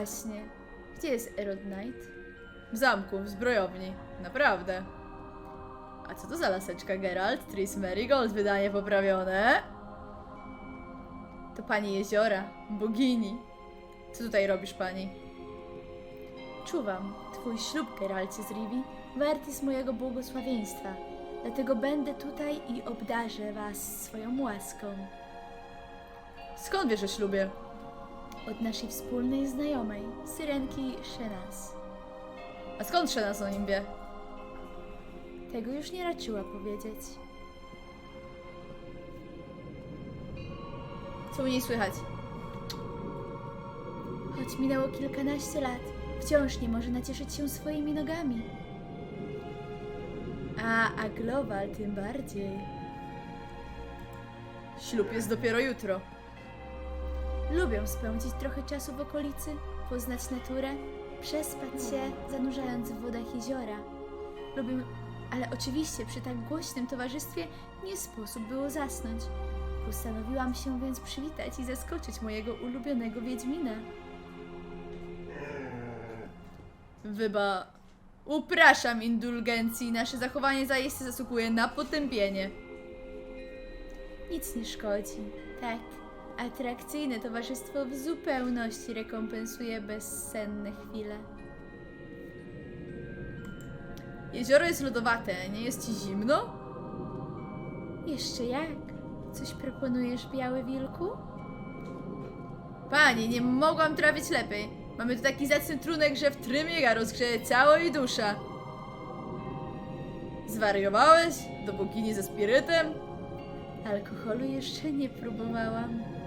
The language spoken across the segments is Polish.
właśnie. Gdzie jest Erod Knight? W zamku, w zbrojowni. Naprawdę. A co to za laseczka, Geralt? Tris Marigold, wydanie poprawione. To pani jeziora, bogini. Co tutaj robisz, pani? Czuwam, twój ślub, Geralcie z Rivi, wart jest mojego błogosławieństwa. Dlatego będę tutaj i obdarzę was swoją łaską. Skąd wiesz o ślubie? Od naszej wspólnej znajomej, Syrenki Shenas. A skąd Szenas o nim wie? Tego już nie raczyła powiedzieć. Co u niej słychać? Choć minęło kilkanaście lat, wciąż nie może nacieszyć się swoimi nogami. A Aglowal tym bardziej. Ślub jest dopiero jutro. Lubią spędzić trochę czasu w okolicy, poznać naturę, przespać się, zanurzając w wodach jeziora. Lubią, ale oczywiście przy tak głośnym towarzystwie nie sposób było zasnąć. Postanowiłam się więc przywitać i zaskoczyć mojego ulubionego Wiedźmina. Wyba. Upraszam indulgencji. Nasze zachowanie zaiste zasługuje na potępienie. Nic nie szkodzi. Tak, atrakcyjne towarzystwo w zupełności rekompensuje bezsenne chwile. Jezioro jest lodowate, nie jest ci zimno? Jeszcze jak? Coś proponujesz, Biały Wilku? Pani, nie mogłam trafić lepiej. Mamy tu taki zacny trunek, że w trymiega rozgrzeje ciało i dusza. Zwariowałeś? Do bogini ze spirytem? Alkoholu jeszcze nie próbowałam.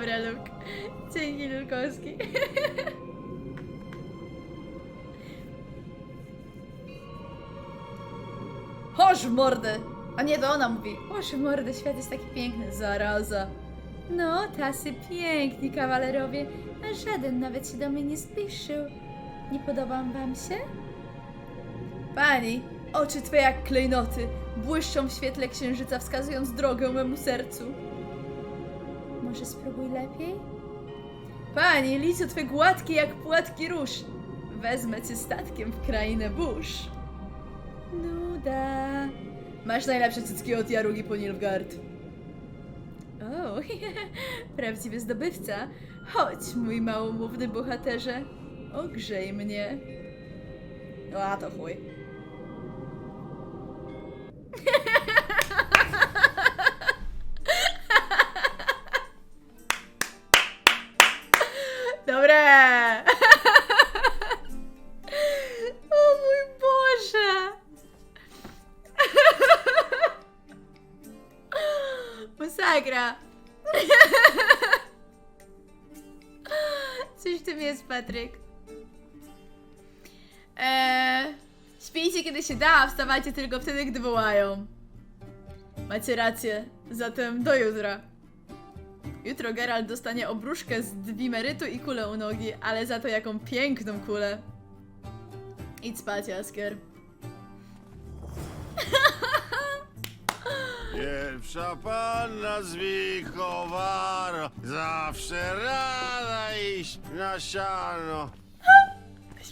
Dobra, Luk. Dzięki, Lukowski. Chodź w mordę! A nie, to ona mówi. Chodź w mordę, świat jest taki piękny. Zaraza. No, tacy piękni kawalerowie, a żaden nawet się do mnie nie zbliżył. Nie podobam wam się? Pani, oczy twe jak klejnoty, błyszczą w świetle księżyca, wskazując drogę memu sercu. Może spróbuj lepiej? Pani, lice twe gładkie jak płatki róż. Wezmę cię statkiem w krainę burz. Nuda. Masz najlepsze cycki od Jarugi po Nilfgaard. O, Prawdziwy zdobywca. Chodź, mój małomówny bohaterze. Ogrzej mnie. No a to chuj. Masakra! Coś w tym jest, Patryk. Eee, śpijcie kiedy się da, a wstawajcie tylko wtedy, gdy wołają. Macie rację, zatem do jutra. Jutro Geralt dostanie obruszkę z dwimerytu i kulę u nogi, ale za to jaką piękną kulę. Idź spać, Jaskier. Pierwsza panna z Wichowaro Zawsze rada iść na siano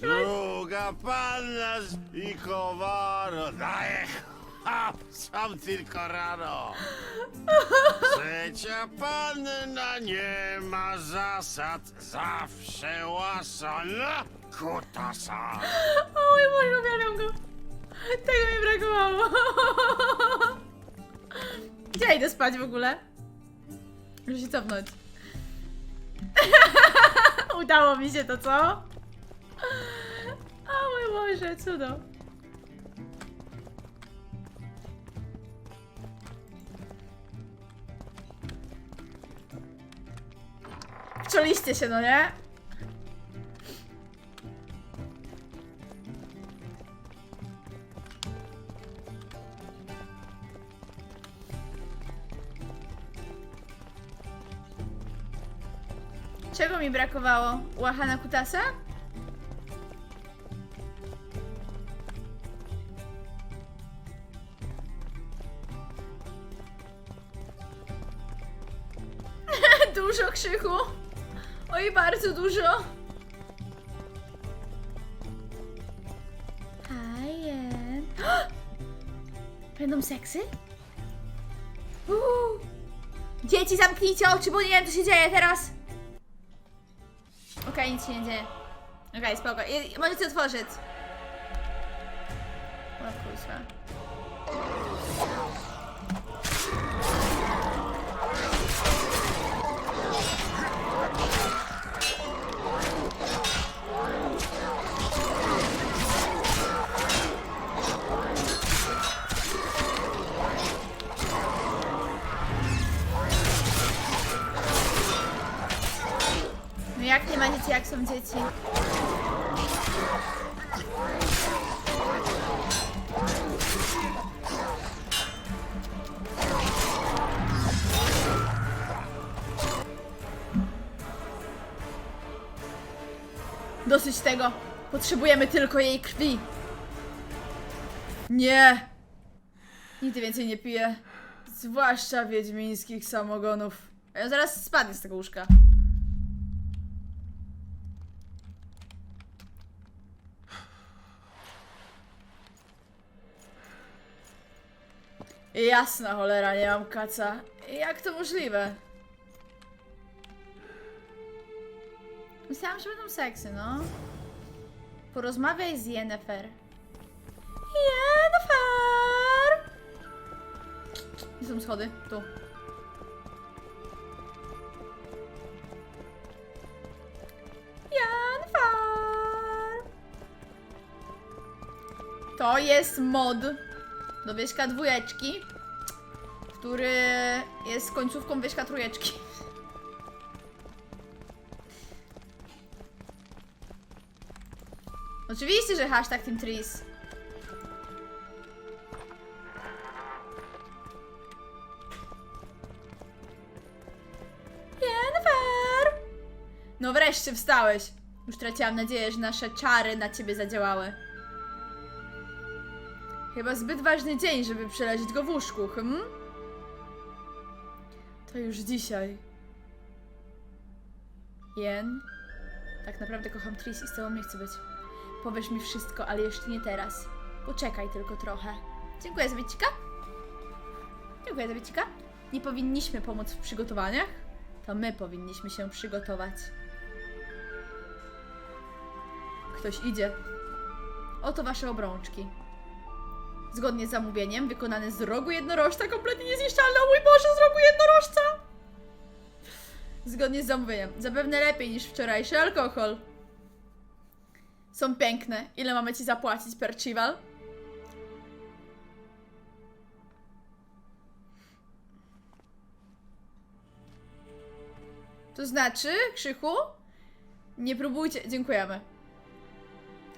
Druga panna z Wichowaro Daje sam tylko rano Trzecia panna nie ma zasad Zawsze łasana kutasa O mój Boże, uwielbiam go. Tego mi brakowało. Gdzie ja idę spać w ogóle? Muszę się cofnąć. Udało mi się to, co? O mój Boże, cudo. Wczoliście się, no nie? Mi brakowało? Łachana kutasa? dużo krzyku. Oj, bardzo dużo. Hajen. Będą seksy? Uuu. Dzieci, zamknijcie oczy, bo nie wiem, co się dzieje teraz. Nic się nie dzieje. Okej, spoko. I- Możecie otworzyć. O kurwa. Dosyć tego. Potrzebujemy tylko jej krwi. Nie. Nigdy więcej nie piję. Zwłaszcza wiedźmińskich samogonów. Ja zaraz spadnę z tego łóżka. Jasna cholera, nie mam kaca. Jak to możliwe? Myślałam, że będą seksy, no. Porozmawiaj z Yennefer. Yennefer! Gdzie są schody? Tu. Yennefer! To jest mod do wieśka dwójeczki, który jest końcówką wieśka trójeczki. Oczywiście, że hashtag Team Trees. Jennifer! No wreszcie wstałeś. Już traciłam nadzieję, że nasze czary na ciebie zadziałały. Chyba zbyt ważny dzień, żeby przeleżeć go w łóżku, hm? To już dzisiaj. Jen? Tak naprawdę kocham Tris i z tobą nie chcę być. Powiesz mi wszystko, ale jeszcze nie teraz. Poczekaj tylko trochę. Dziękuję za wycika. Dziękuję za wycika. Nie powinniśmy pomóc w przygotowaniach. To my powinniśmy się przygotować. Ktoś idzie. Oto wasze obrączki. Zgodnie z zamówieniem, wykonane z rogu jednorożca, kompletnie niezniszczalne. O mój Boże, z rogu jednorożca! Zgodnie z zamówieniem. Zapewne lepiej niż wczorajszy alkohol. Są piękne. Ile mamy ci zapłacić per chival? To znaczy, Krzychu? Nie próbujcie. Dziękujemy.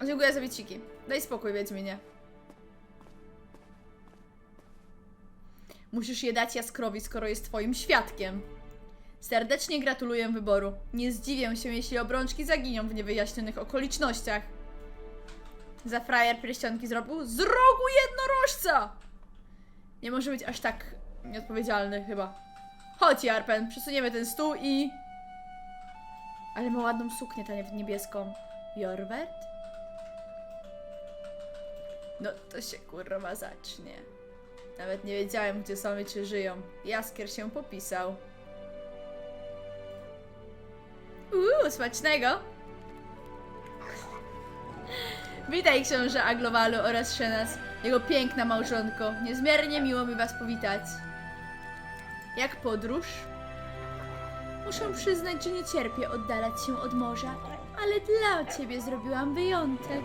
Dziękuję za wieciki. Daj spokój, Wiedźminie. Musisz je dać Jaskrowi, skoro jest twoim świadkiem. Serdecznie gratuluję wyboru. Nie zdziwię się, jeśli obrączki zaginią w niewyjaśnionych okolicznościach. Za frajer pierścionki zrobił z rogu jednorożca! Nie może być aż tak nieodpowiedzialny chyba. Chodź, Jarpen, przesuniemy ten stół i... Ale ma ładną suknię tę niebieską. Jorwet? No to się kurwa zacznie. Nawet nie wiedziałem, gdzie są i czy żyją. Jaskier się popisał. Uuu, smacznego! Witaj książę Aglowalu oraz Szenas, jego piękna małżonko. Niezmiernie miło mi was powitać. Jak podróż? Muszę przyznać, że nie cierpię oddalać się od morza, ale dla ciebie zrobiłam wyjątek.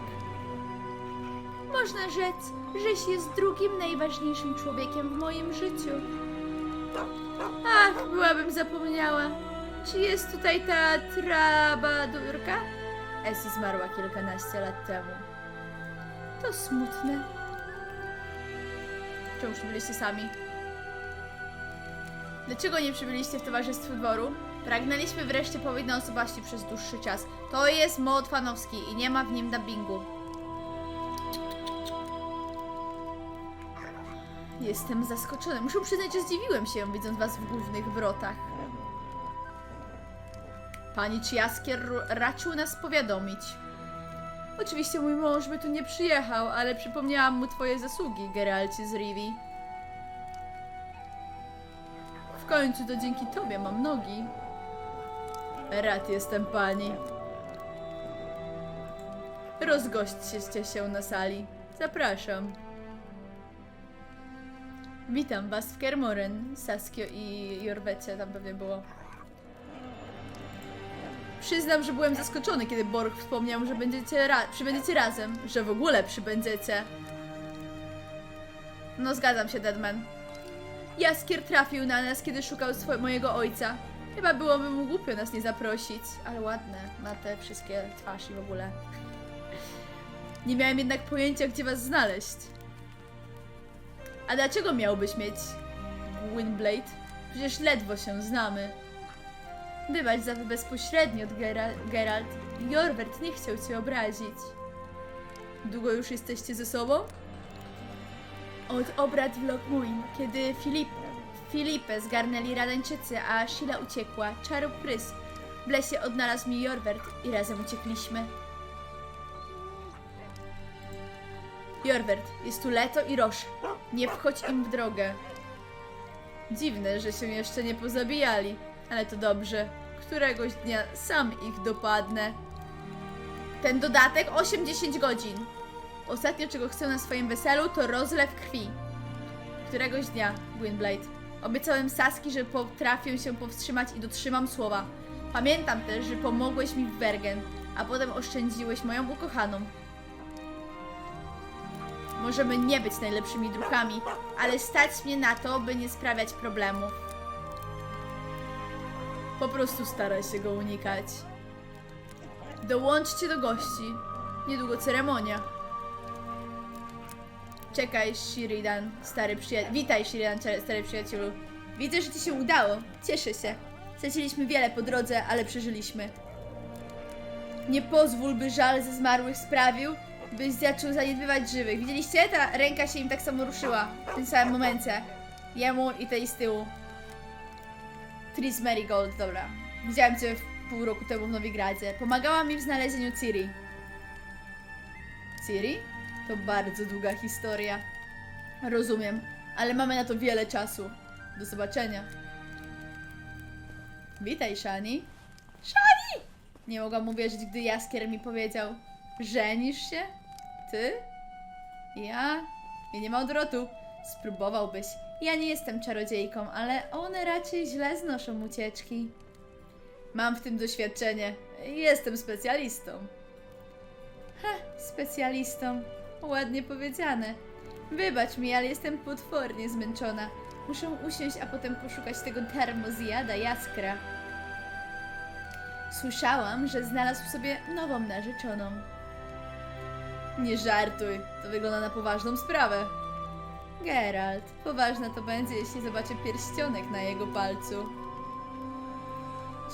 Można rzec, żeś jest drugim najważniejszym człowiekiem w moim życiu. Ach, byłabym zapomniała. Czy jest tutaj ta trabadurka? Essie zmarła kilkanaście lat temu. To smutne. Czemu przybyliście sami? Dlaczego nie przybyliście w towarzystwie dworu? Pragnęliśmy wreszcie osobowości przez dłuższy czas. To jest mod fanowski i nie ma w nim dubbingu. Jestem zaskoczony. Muszę przyznać, że zdziwiłem się, widząc was w głównych wrotach. Pani ru- raczył nas powiadomić. Oczywiście mój mąż by tu nie przyjechał, ale przypomniałam mu twoje zasługi, Geralcie z Rivi. W końcu to dzięki tobie mam nogi. Rad jestem pani. Rozgośćcie się na sali. Zapraszam. Witam was w Kermoren, Saskio i Jorwecie tam pewnie było. Przyznam, że byłem zaskoczony, kiedy Borg wspomniał, że będziecie ra- przybędziecie razem, że w ogóle przybędziecie. No zgadzam się, Deadman. Jaskier trafił na nas, kiedy szukał mojego ojca. Chyba byłoby mu głupio nas nie zaprosić, ale ładne ma te wszystkie twarz i w ogóle. Nie miałem jednak pojęcia, gdzie was znaleźć. A dlaczego miałbyś mieć Gwynblade? Przecież ledwo się znamy. Wybacz za bezpośrednio, Gera- Geralt. Jorwert nie chciał cię obrazić. Długo już jesteście ze sobą? Od obrad w Lockmuin, kiedy Filip, Filipę zgarnęli Radańczycy, a Sheila uciekła. Czarów prys. W lesie odnalazł mi Jorwert i razem uciekliśmy. Jorwert, jest tu Leto i Rosz. Nie wchodź im w drogę. Dziwne, że się jeszcze nie pozabijali, ale to dobrze. Któregoś dnia sam ich dopadnę. Ten dodatek 8-10 godzin. Ostatnio, czego chcę na swoim weselu, to rozlew krwi. Któregoś dnia, Gwynblade. Obiecałem Saski, że potrafię się powstrzymać i dotrzymam słowa. Pamiętam też, że pomogłeś mi w Bergen, a potem oszczędziłeś moją ukochaną. Możemy nie być najlepszymi druhami, ale stać mnie na to, by nie sprawiać problemów. Po prostu staraj się go unikać. Dołączcie do gości. Niedługo ceremonia. Czekaj, Sheridan, stary przyjaciel. Witaj, Sheridan, cze- stary przyjacielu. Widzę, że ci się udało. Cieszę się. Straciliśmy wiele po drodze, ale przeżyliśmy. Nie pozwól, by żal ze zmarłych sprawił, byś zaczął zaniedbywać żywych. Widzieliście? Ta ręka się im tak samo ruszyła w tym samym momencie. Jemu i tej z tyłu. Tris Marigold, dobra. Widziałem cię pół roku temu w Nowigradzie. Pomagała mi w znalezieniu Ciri. Ciri? To bardzo długa historia. Rozumiem, ale mamy na to wiele czasu. Do zobaczenia. Witaj, Shani. Shani! Nie mogłam uwierzyć, gdy Jaskier mi powiedział: Żenisz się? Ty? Ja? Ja nie ma odwrotu. Spróbowałbyś. Ja nie jestem czarodziejką, ale one raczej źle znoszą ucieczki. Mam w tym doświadczenie. Jestem specjalistą. Ha, specjalistą. Ładnie powiedziane. Wybacz mi, ale jestem potwornie zmęczona. Muszę usiąść, a potem poszukać tego termozjada jaskra. Słyszałam, że znalazł sobie nową narzeczoną. Nie żartuj, to wygląda na poważną sprawę. Geralt, poważne to będzie, jeśli zobaczę pierścionek na jego palcu.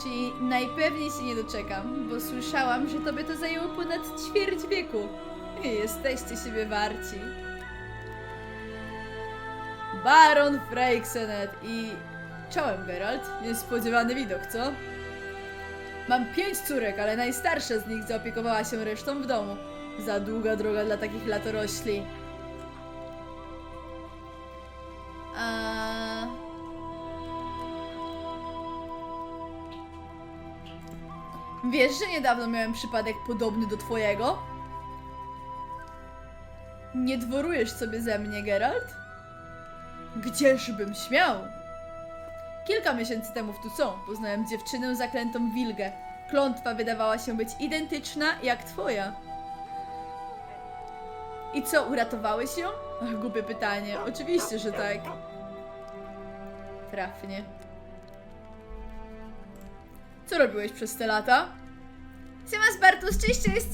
Czyli najpewniej się nie doczekam, bo słyszałam, że tobie to zajęło ponad ćwierć wieku. Jesteście siebie warci. Baron Freixenet i... Czołem, Geralt. Niespodziewany widok, co? Mam pięć córek, ale najstarsza z nich zaopiekowała się resztą w domu. Za długa droga dla takich latorośli. Wiesz, że niedawno miałem przypadek podobny do twojego? Nie dworujesz sobie ze mnie, Geralt? Gdzieżbym śmiał? Kilka miesięcy temu w Tucson poznałem dziewczynę zaklętą Wilgę. Klątwa wydawała się być identyczna jak twoja. I co, uratowałeś ją? Ach, głupie pytanie. Oczywiście, że tak. Trafnie. Co robiłeś przez te lata? Siema Spartus, cześć, cześć!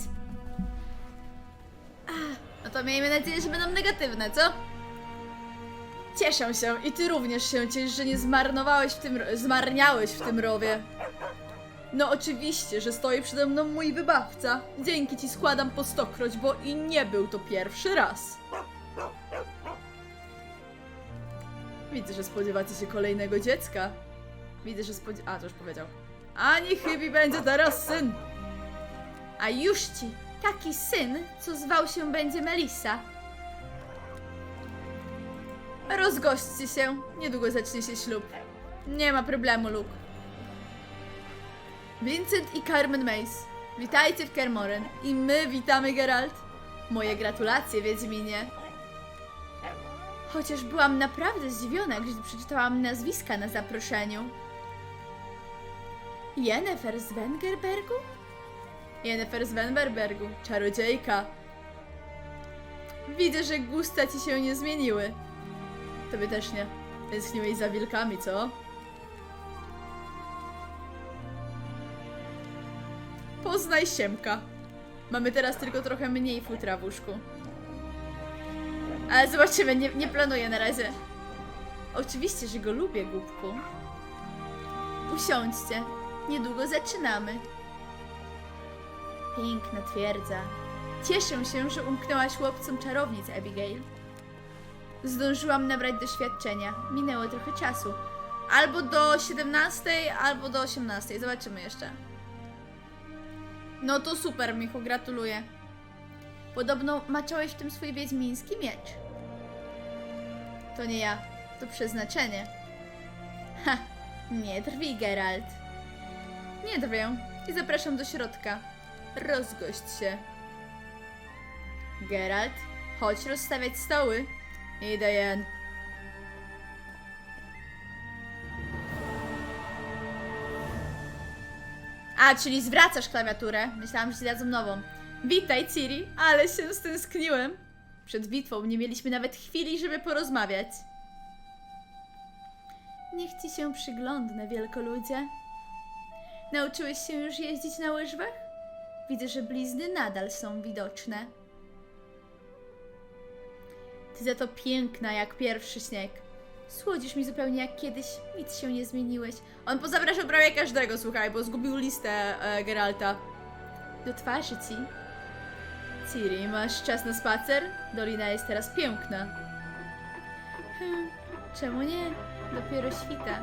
No to miejmy nadzieję, że będą negatywne, co? Cieszę się i ty również się ciesz, że nie zmarnowałeś w tym, zmarniałeś w tym rowie. No oczywiście, że stoi przede mną mój wybawca. Dzięki ci składam po stokroć, bo i nie był to pierwszy raz. Widzę, że spodziewacie się kolejnego dziecka. Widzę, że spodziewa... A, to już powiedział. Ani chybi będzie teraz syn. A już ci, taki syn, co zwał się będzie Melissa. Rozgośćcie się, niedługo zacznie się ślub. Nie ma problemu, Luke. Vincent i Carmen Mace, witajcie w Kermoren. I my witamy, Geralt. Moje gratulacje, Wiedźminie. Chociaż byłam naprawdę zdziwiona, gdy przeczytałam nazwiska na zaproszeniu. Jennifer z Wengerbergu? Jennifer z Wenberbergu, czarodziejka. Widzę, że gusta ci się nie zmieniły. Tobie też nie. Tęskniłeś za wilkami, co? Poznaj Siemka. Mamy teraz tylko trochę mniej futra w łóżku. Ale zobaczymy, nie, nie planuję na razie. Oczywiście, że go lubię, głupku. Usiądźcie, niedługo zaczynamy. Piękna twierdza. Cieszę się, że umknęłaś łopcom czarownic, Abigail. Zdążyłam nabrać doświadczenia. Minęło trochę czasu. Albo do 17, albo do 18. Zobaczymy jeszcze. No to super, Michu, gratuluję. Podobno maczałeś w tym swój wiedźmiński miecz. To nie ja, to przeznaczenie. Ha, nie drwij, Geralt. Nie drwię i zapraszam do środka. Rozgość się. Geralt, chodź rozstawiać stoły. Idę, Jen. A, czyli zwracasz klawiaturę. Myślałam, że ci dadzą nową. Witaj, Ciri, ale się stęskniłem. Przed bitwą nie mieliśmy nawet chwili, żeby porozmawiać. Niech ci się przyglądnę, wielkoludzie. Nauczyłeś się już jeździć na łyżwach? Widzę, że blizny nadal są widoczne. Ty za to piękna jak pierwszy śnieg. Słodzisz mi zupełnie jak kiedyś, nic się nie zmieniłeś. On pozapraszał prawie każdego, słuchaj, bo zgubił listę e, Geralta. Do twarzy ci. Ciri, masz czas na spacer? Dolina jest teraz piękna. Hmm, czemu nie? Dopiero świta.